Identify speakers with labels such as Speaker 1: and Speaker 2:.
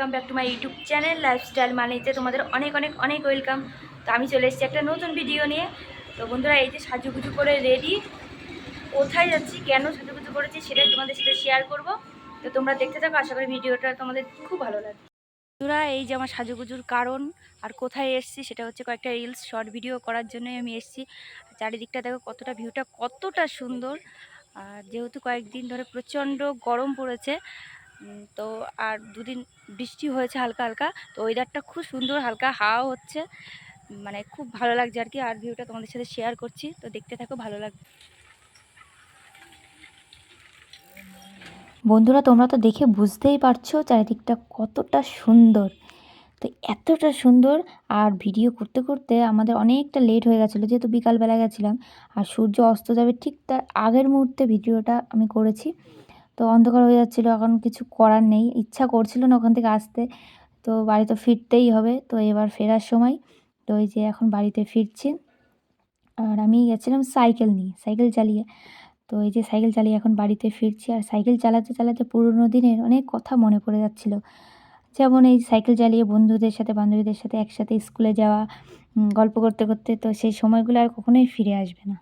Speaker 1: Welcome back to my YouTube channel lifestyle মানেতে তোমাদের অনেক অনেক অনেক ওয়েলকাম তো আমি চলে এসেছি একটা নতুন ভিডিও নিয়ে। তো বন্ধুরা, এই যে সাজুগুজু করে রেডি কোথায় যাচ্ছি, কেন সাজুগুজু করেছি সেটাই তোমাদের সাথে শেয়ার করব। তো তোমরা দেখতে থাকো, আশা করি ভিডিওটা তোমাদের খুব ভালো লাগবে। বন্ধুরা, এই যে আমার সাজুগুজুর কারণ আর কোথায় এসেছি, সেটা হচ্ছে কয়েকটা রিলস শর্ট ভিডিও করার জন্যই আমি এসেছি। চারিদিকটা দেখো কতটা ভিউটা কতটা সুন্দর। আর যেহেতু কয়েকদিন ধরে প্রচণ্ড গরম পড়েছে তো আর দুদিন বৃষ্টি হয়েছে হালকা হালকা, তো ওয়েদারটা খুব সুন্দর, হালকা হাওয়া হচ্ছে। মানে খুব ভালো লাগছে আর কি, আর ভিউটা তোমাদের সাথে শেয়ার করছি, তো দেখতে থাকো, ভালো লাগবে
Speaker 2: বন্ধুরা, তোমরা তো দেখে বুঝতেই পারছ চারিদিকটা কতটা সুন্দর। তো এতটা সুন্দর, আর ভিডিও করতে করতে আমাদের অনেকটা লেট হয়ে গেছিল, যেহেতু বিকালবেলা গেছিলাম, আর সূর্য অস্ত যাবে ঠিক তার আগের মুহূর্তে ভিডিওটা আমি করেছি। তো অন্ধকার হয়ে যাচ্ছিল, এখন কিছু করার নেই। ইচ্ছা করছিল না ওখান থেকে আসতে। তো বাড়ি তো ফিরতেই হবে। তো এবার ফেরার সময় তো এই যে এখন বাড়িতে ফিরছি। আর আমি গেছিলাম সাইকেল নিয়ে, সাইকেল চালিয়ে। তো এই যে সাইকেল চালিয়ে এখন বাড়িতে ফিরছি। আর সাইকেল চালাতে চালাতে পুরোনো দিনের অনেক কথা মনে পড়ে যাচ্ছিল। যেমন এই সাইকেল চালিয়ে বন্ধুদের সাথে, বান্ধবীদের সাথে একসাথে স্কুলে যাওয়া গল্প করতে করতে তো সেই সময়গুলো আর কখনোই ফিরে আসবে না।